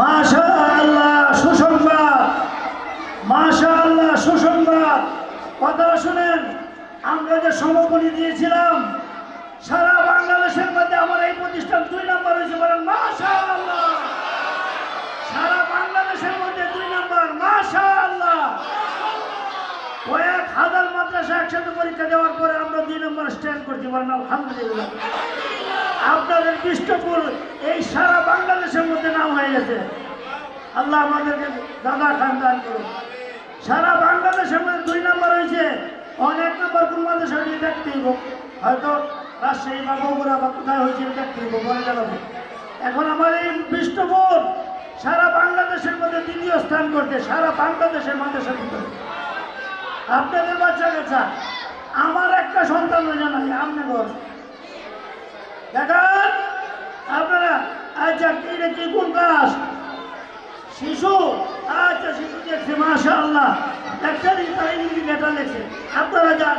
মাশা আল্লাহ সুসংবাদ। মাশা সুসংবাদ। কথাটা আমরা সারা বাংলাদেশের মধ্যে আমার এই প্রতিষ্ঠান দুই নম্বর হয়েছে বলেন মাশা আল্লাহ সারা বাংলাদেশের মধ্যে দুই নম্বর মাশা আল্লাহ কয়েক হাজার মাদ্রাসা একসাথে পরীক্ষা দেওয়ার পরে আমরা দুই নম্বর স্ট্যান্ড করতে পারেন আলহামদুলিল্লাহ। আপনাদের বিষ্টপুর এই সারা বাংলাদেশের হয়ে গেছে আল্লাহ আমাদেরকে দাদা খান দান করুন। সারা বাংলাদেশের মধ্যে দুই নম্বর হয়েছে অনেক নম্বর মাদ্রাসা নিয়ে দেখতে হয়তো রাজশাহী বা বগুড়া বা কোথায় হয়েছে দেখতে বলে জানাব। এখন আমার এই বিষ্টপুর সারা বাংলাদেশের মধ্যে দ্বিতীয় স্থান করতে সারা বাংলাদেশের মাদ্রাসার ভিতরে। আপনাদের বাচ্চা কাচ্চা, আমার একটা সন্তান জানাই আপনি বল আপনারা আচ্ছা গাছ শিশু? আচ্ছা শিশু দেখছে মাশা আল্লাহ একটা দিন তাই বেটা লেখছে আপনারা যান।